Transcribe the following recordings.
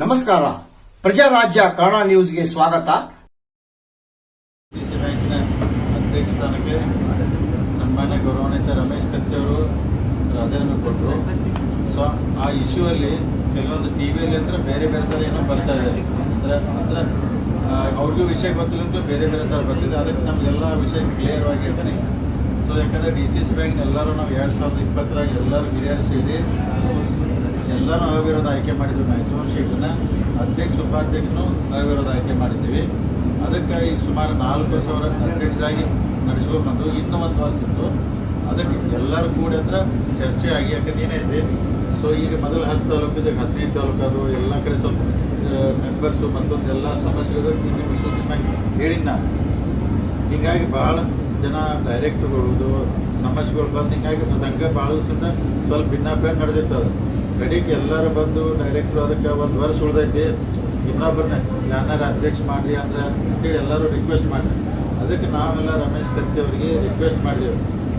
ನಮಸ್ಕಾರ. ಪ್ರಜಾರಾಜ್ಯ ಕನ್ನಡ ನ್ಯೂಸ್ಗೆ ಸ್ವಾಗತ. ಬ್ಯಾಂಕಿನ ಅಧ್ಯಕ್ಷ ಸ್ಥಾನಕ್ಕೆ ಸನ್ಮಾನ್ಯ ಗೌರವಾನ್ವಿತ ರಮೇಶ್ ಕತ್ತಿ ಅವರು ರಾಜೀನಾಮೆ ಕೊಟ್ಟರು. ಸೊ ಆ ಇಶ್ಯೂ ಅಲ್ಲಿ ಕೆಲವೊಂದು ಟಿ ವಿಯಲ್ಲಿ ಅಂದ್ರೆ ಬೇರೆ ಬೇರೆ ಥರ ಏನೋ ಬರ್ತಾ ಇದೆ. ಅಂದರೆ ಅಂದರೆ ಅವ್ರಿಗೂ ವಿಷಯ ಗೊತ್ತಿಲ್ಲ ಬೇರೆ ಬೇರೆ ಥರ ಬರ್ತಿದೆ. ಅದಕ್ಕೆ ನಮಗೆಲ್ಲ ವಿಷಯ ಕ್ಲಿಯರ್ ಆಗಿ ಇರ್ತಾನೆ ಸೊ ಯಾಕಂದರೆ ಡಿ ಸಿ ಸಿ ಬ್ಯಾಂಕ್ನ ಎಲ್ಲರೂ ನಾವು ಎರಡು ಸಾವಿರದ ಇಪ್ಪತ್ತರಾಗ ಎಲ್ಲರೂ ಹಿರಿಯರು ಸೇರಿ ಎಲ್ಲರೂ ಅವಿರೋಧ ಆಯ್ಕೆ ಮಾಡಿದ್ವಿ ಮ್ಯಾಕ್ಸಿಮಮ್ ಶೀಟನ್ನ ಅಧ್ಯಕ್ಷ, ಉಪಾಧ್ಯಕ್ಷನು ಅವಿರೋಧ ಆಯ್ಕೆ ಮಾಡಿದ್ದೀವಿ. ಅದಕ್ಕಾಗಿ ಸುಮಾರು ನಾಲ್ಕು ಸಾವಿರ ಅಧ್ಯಕ್ಷರಾಗಿ ನಡೆಸ್ಕೊಂಡು ಬಂದು ಇನ್ನೂ ಒಂದು ವರ್ಷ ಇತ್ತು. ಅದಕ್ಕೆ ಎಲ್ಲರೂ ಕೂಡಿ ಅಂದ್ರೆ ಚರ್ಚೆ ಆಗಿ ಯಾಕಂದ್ರೆ ಏನೈತಿ ಸೊ ಈಗ ಮೊದಲು ಹತ್ತು ತಾಲೂಕಿದೆ ಹದಿನೈದು ತಾಲೂಕು ಅದು ಎಲ್ಲ ಕಡೆ ಸ್ವಲ್ಪ ಮೆಂಬರ್ಸು ಮತ್ತೊಂದು ಎಲ್ಲ ಸಮಸ್ಯೆಗಳು ನಿಮಗೆ ಸೂಕ್ಷ್ಮವಾಗಿ ಹೇಳಿ ನಾನು. ಹೀಗಾಗಿ ಭಾಳ ಜನ ಡೈರೆಕ್ಟ್ಗಳು ಸಮಸ್ಯೆಗಳು ಬಂದು ಹಿಂಗಾಗಿ ಮತ್ತು ಹಂಗೆ ಭಾಳ ದಿವಸದಿಂದ ಸ್ವಲ್ಪ ಭಿನ್ನಾಭಿಪ್ರಾಯ ನಡೆದಿರ್ತದೆ. ಕಡೆಗೆ ಎಲ್ಲರೂ ಬಂದು ಡೈರೆಕ್ಟ್ರು ಅದಕ್ಕೆ ಒಂದು ವರ್ಷ ಉಳ್ದೈತಿ. ಇನ್ನೊಬ್ಬರನ್ನ ಯಾರ ಅಧ್ಯಕ್ಷ ಮಾಡಿರಿ ಅಂದ್ರೆ ಅಂತೇಳಿ ಎಲ್ಲರೂ ರಿಕ್ವೆಸ್ಟ್ ಮಾಡಿ ಅದಕ್ಕೆ ನಾವೆಲ್ಲ ರಮೇಶ್ ಕತ್ತಿ ಅವರಿಗೆ ರಿಕ್ವೆಸ್ಟ್ ಮಾಡಿದೆವು.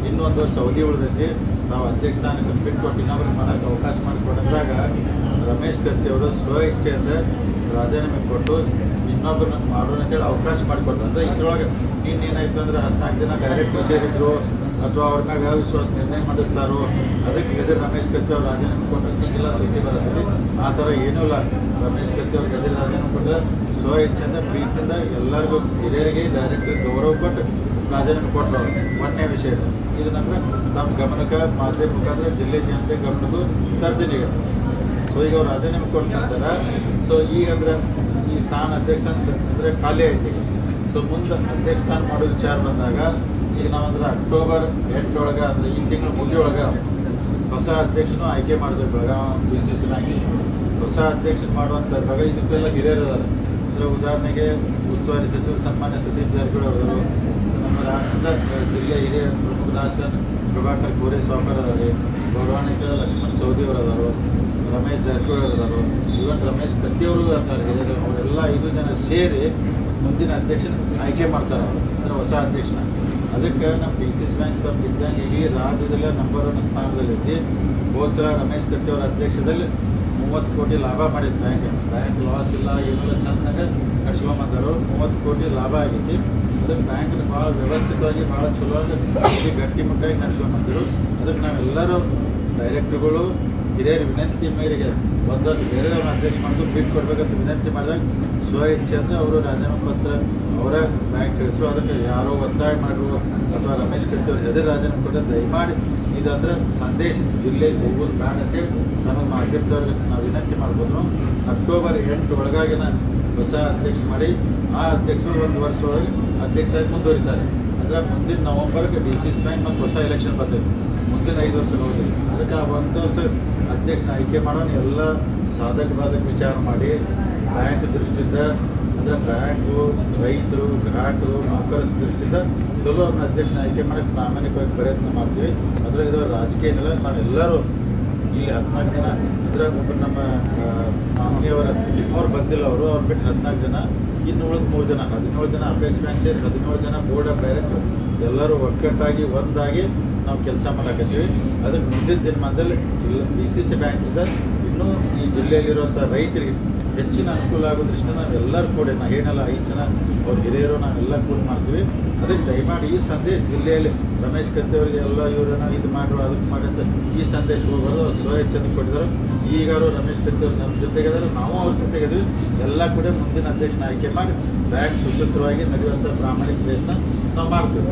ಇನ್ನೊಂದು ವರ್ಷ ಅವಧಿ ಉಳ್ದೈತಿ. ನಾವು ಅಧ್ಯಕ್ಷ ಸ್ಥಾನಕ್ಕೆ ಬಿಟ್ಟು ಕೊಟ್ಟು ಇನ್ನೊಬ್ರಿಗೆ ಮಾಡೋಕ್ಕೆ ಅವಕಾಶ ಮಾಡಿಕೊಡಂದಾಗ ರಮೇಶ್ ಕತ್ತಿ ಅವರು ಸ್ವ ಇಚ್ಛೆಯಿಂದ ರಾಜೀನಾಮೆ ಕೊಟ್ಟು ಇನ್ನೊಬ್ಬರನ್ನ ಮಾಡೋಣ ಅಂತೇಳಿ ಅವಕಾಶ ಮಾಡಿಕೊಟ್ರು. ಅಂದ್ರೆ ಇದ್ರೊಳಗೆ ಇನ್ನೇನಾಯ್ತು ಅಂದ್ರೆ ಹದಿನಾಲ್ಕು ಜನ ಡೈರೆಕ್ಟ್ರು ಸೇರಿದ್ರು. ಅಥವಾ ಅವ್ರ ಮ್ಯಾಗ ಅವಿಶ್ವಾಸ ನಿರ್ಣಯ ಮಾಡಿಸ್ತಾರೋ, ಅದಕ್ಕೆ ಎದುರು ರಮೇಶ್ ಕತ್ತಿ ಅವ್ರು ರಾಜೀನಾಮೆ ಕೊಟ್ಟರೆ ಸುದ್ದಿ ಬರುತ್ತೆ ಆ ಥರ ಏನೂ ಇಲ್ಲ. ರಮೇಶ್ ಕತ್ತಿ ಅವ್ರಿಗೆ ಎದುರು ರಾಜೀನಾಮೆ ಕೊಟ್ಟರೆ ಸ್ವ ಇಚ್ಛೆಯಿಂದ, ಪ್ರೀತಿಯಿಂದ ಎಲ್ಲರಿಗೂ ಹಿರಿಯರಿಗೆ ಡೈರೆಕ್ಟ್ ಗೌರವ ಕೊಟ್ಟು ರಾಜೀನಾಮೆ ಕೊಟ್ಟರು ಅವ್ರು. ಒಂದನೇ ವಿಷಯ ಇದು ನಂತರ ನಮ್ಮ ಗಮನಕ್ಕೆ ಮಾಧ್ಯಮ ಮುಖಾಂತರ ಜಿಲ್ಲೆ ಜನತೆ ಗಮನಕ್ಕೂ ತರ್ತೀನಿ ಈಗ. ಸೊ ಈಗ ಅವ್ರು ರಾಜೀನಾಮೆ ಕೊಟ್ಟ ನಂತರ ಸೊ ಈಗ ಅಂದ್ರೆ ಈ ಸ್ಥಾನ ಅಧ್ಯಕ್ಷ ಅಂದ್ರೆ ಖಾಲಿ ಈಗ. ಸೊ ಮುಂದೆ ಅಧ್ಯಕ್ಷ ಸ್ಥಾನ ಮಾಡೋ ವಿಚಾರ ಬಂದಾಗ ಈಗ ನಾವಂದ್ರೆ ಅಕ್ಟೋಬರ್ ಎಂಟೊಳಗೆ ಅಂದ್ರೆ ಈ ತಿಂಗಳ ಮುಗಿಯೊಳಗೆ ಹೊಸ ಅಧ್ಯಕ್ಷನು ಆಯ್ಕೆ ಮಾಡಿದ್ರು ಬೆಳಗಾವಿ ಬಿ ಸಿ ಸಿ ಬ್ಯಾಂಕಿಗೆ ಹೊಸ ಅಧ್ಯಕ್ಷನ ಮಾಡುವಂಥದ್ರಾಗ ಇದಕ್ಕೆಲ್ಲ ಹಿರಿಯರು ಇದ್ದಾರೆ ಅಂದರೆ ಉದಾಹರಣೆಗೆ ಉಸ್ತುವಾರಿ ಸಚಿವರು ಸನ್ಮಾನ್ಯ ಸತೀಶ್ ಜಾರಕಿಹೊಳಿ ಅವರು, ನಮ್ಮ ರಾಜ್ಯದ ಜಿಲ್ಲೆಯ ಹಿರಿಯ ಪ್ರಮುಖ ರಾಜ ಪ್ರಭಾಕರ್ ಕೋರೆ ಸಾಕರ್ ಅದಾರೆ ಪೌರಾಣಿಕ ಲಕ್ಷ್ಮಣ್ ಸೌದಿ ಅವರು ರಮೇಶ್ ಜಾರಕಿಹೊಳಿ ಅವರು ಇವನ್ ರಮೇಶ್ ಕತ್ತಿಯವರು ಅಂತಾರೆ ಹಿರಿಯರು, ಅವರೆಲ್ಲ ಐದು ಜನ ಸೇರಿ ಮುಂದಿನ ಅಧ್ಯಕ್ಷನ ಆಯ್ಕೆ ಮಾಡ್ತಾರೆ. ಅಂದರೆ ಹೊಸ ಅಧ್ಯಕ್ಷನ ಅದಕ್ಕೆ ನಮ್ಮ ಡಿ ಸಿ ಬ್ಯಾಂಕ್ ಅವ್ರು ಇದ್ದಂಗೆ ಇಡೀ ರಾಜ್ಯದಲ್ಲೇ ನಂಬರ್ ಒನ್ ಸ್ಥಾನದಲ್ಲಿದ್ದು ಗೋಚರ ರಮೇಶ್ ಕತ್ತಿ ಅವರ ಅಧ್ಯಕ್ಷದಲ್ಲಿ ಮೂವತ್ತು ಕೋಟಿ ಲಾಭ ಮಾಡಿದ್ದು ಬ್ಯಾಂಕ್ ಬ್ಯಾಂಕ್ ಲಾಸ್ ಇಲ್ಲ, ಏನಿಲ್ಲ, ಚೆನ್ನಾಗ ನಡೆಸ್ಕೊಂಬಂದರು ಮೂವತ್ತು ಕೋಟಿ ಲಾಭ ಆಗೈತಿ ಅದಕ್ಕೆ ಬ್ಯಾಂಕ್ನ ಭಾಳ ವ್ಯವಸ್ಥಿತವಾಗಿ, ಭಾಳ ಚಲೋ ಆಗಿ ಗಟ್ಟಿಮುಟ್ಟಾಗಿ ನಡೆಸ್ಕೊಂಬಂದರು. ಅದಕ್ಕೆ ನಾವೆಲ್ಲರೂ ಡೈರೆಕ್ಟ್ರುಗಳು ಹಿರಿಯರ ವಿನಂತಿ ಮೇರೆಗೆ ಒಂದೊಂದು ಬೇರೆದವ್ರನ್ನ ಅಧ್ಯಕ್ಷ ಮಾಡಿದ್ರು, ಬಿಟ್ಟು ಕೊಡ್ಬೇಕಂತ ವಿನಂತಿ ಮಾಡಿದಾಗ ಸ್ವ ಅಂದರೆ ಅವರು ರಾಜೀನಾಮೆ ಪತ್ರ ಅವರ ಬ್ಯಾಂಕ್ ಕಳಿಸರು. ಅದಕ್ಕೆ ಯಾರೋ ಒತ್ತಾಯ ಮಾಡುವ ಅಥವಾ ರಮೇಶ್ ಕತ್ತಿ ಅವರು ಎದುರು ರಾಜೀನಾಮೆ ಕೊಟ್ಟರೆ ದಯಮಾಡಿ ಇದಂದ್ರೆ ಸಂದೇಶ. ಜಿಲ್ಲೆಗೆ ಹೋಗೋದು ಅಂತೇಳಿ ನಮಗೆ ಮಾಧ್ಯಮದವ್ರಿಗೆ ನಾವು ವಿನಂತಿ ಮಾಡ್ಬೋದು. ಅಕ್ಟೋಬರ್ ಎಂಟು ಒಳಗಾಗಿನ ಹೊಸ ಅಧ್ಯಕ್ಷ ಮಾಡಿ, ಆ ಅಧ್ಯಕ್ಷರು ಒಂದು ವರ್ಷ ಒಳಗೆ ಅಧ್ಯಕ್ಷರಾಗಿ ಮುಂದುವರಿತಾರೆ. ಅಂದರೆ ಮುಂದಿನ ನವಂಬರ್ಗೆ ಡಿ ಸಿ ಸಿ ಬ್ಯಾಂಕ್ ಮತ್ತು ಹೊಸ ಎಲೆಕ್ಷನ್ ಬರ್ತೈತೆ. ಮುಂದಿನ ಐದು ವರ್ಷ ಹೋಗಿ ಅದಕ್ಕೆ ಆ ಒಂದು ವರ್ಷ ಅಧ್ಯಕ್ಷನ ಆಯ್ಕೆ ಮಾಡೋಣ. ಎಲ್ಲ ಸಾಧಕ ಬಾಧಕ ವಿಚಾರ ಮಾಡಿ ಬ್ಯಾಂಕ್ ದೃಷ್ಟಿಯಿಂದ, ಅಂದರೆ ಬ್ಯಾಂಕು ರೈತರು, ಗ್ರಾಹಕರು ನೌಕರ ದೃಷ್ಟಿಯಿಂದ ಚಲೋ ಅವ್ರನ್ನ ಅಧ್ಯಕ್ಷನ ಆಯ್ಕೆ ಮಾಡೋಕ್ಕೆ ಪ್ರಾಮಾಣಿಕವಾಗಿ ಪ್ರಯತ್ನ ಮಾಡ್ತೀವಿ. ಅದರ ಇದು ರಾಜಕೀಯ ಏನಿಲ್ಲ. ನಾವೆಲ್ಲರೂ ಇಲ್ಲಿ ಹದಿನಾಲ್ಕು ಜನ, ಅಂದರೆ ಒಬ್ಬ ನಮ್ಮ ಮಾಮನಿಯವರ, ಅವ್ರು ಬಂದಿಲ್ಲ ಅವರು, ಅವ್ರು ಬಿಟ್ಟು ಹದಿನಾಲ್ಕು ಜನ ಇನ್ನು ಉಳಿದ ಮೂರು ಜನ, ಹದಿನೇಳು ಜನ ಅಪೇಕ್ಷೆ ಬ್ಯಾಂಕ್ ಹದಿನೇಳು ಜನ ಬೋರ್ಡ್ ಆಫ್ ಡೈರೆಕ್ಟರ್ ಎಲ್ಲರೂ ಒಕ್ಕಟ್ಟಾಗಿ ಒಂದಾಗಿ ನಾವು ಕೆಲಸ ಮಾಡಕತ್ತೀವಿ. ಅದಕ್ಕೆ ಮುಂದಿನ ದಿನಮಾನದಲ್ಲಿ ಜಿಲ್ಲಾ ಡಿ ಸಿ ಸಿ ಬ್ಯಾಂಕಿಂದ ಇನ್ನೂ ಈ ಜಿಲ್ಲೆಯಲ್ಲಿರುವಂಥ ರೈತರಿಗೆ ಹೆಚ್ಚಿನ ಅನುಕೂಲ ಆಗೋ ನಾವು ನಾವೆಲ್ಲರೂ ಕೂಡ, ನಾ ಏನಲ್ಲ ಐದು ಜನ ಅವ್ರ ಹಿರಿಯರು ನಾವೆಲ್ಲ ಕೂಡ ಮಾಡ್ತೀವಿ. ಅದಕ್ಕೆ ದಯಮಾಡಿ ಈ ಸಂದೇಶ ಜಿಲ್ಲೆಯಲ್ಲಿ ರಮೇಶ್ ಕತ್ತೆಯವರಿಗೆ ಎಲ್ಲ ಇವರನ್ನ ಇದು ಮಾಡ್ರು, ಅದಕ್ಕೆ ಮಾಡಂತ ಈ ಸಂದೇಶ ಹೋಗೋದು ಸ್ವ ಇಚ್ಛೆಯಿಂದ ಕೊಟ್ಟಿದ್ದಾರೆ. ಈಗಾರು ರಮೇಶ್ ಕತ್ತೆಯವರು ನಮ್ಮ ನಮ್ಮ ಜೊತೆಗಿದ್ದಾರೆ ನಾವು ಅವ್ರ ಜೊತೆಗಿದ್ದೀವಿ ಎಲ್ಲ ಕೂಡ ಮುಂದಿನ ಅಧ್ಯಕ್ಷನ ಆಯ್ಕೆ ಮಾಡಿ ಬ್ಯಾಂಕ್ ಸುಸೂತ್ರವಾಗಿ ನಡೆಯುವಂಥ ಪ್ರಾಮಾಣಿಕ ಪ್ರಯತ್ನ ನಾವು ಮಾಡ್ತೀವಿ.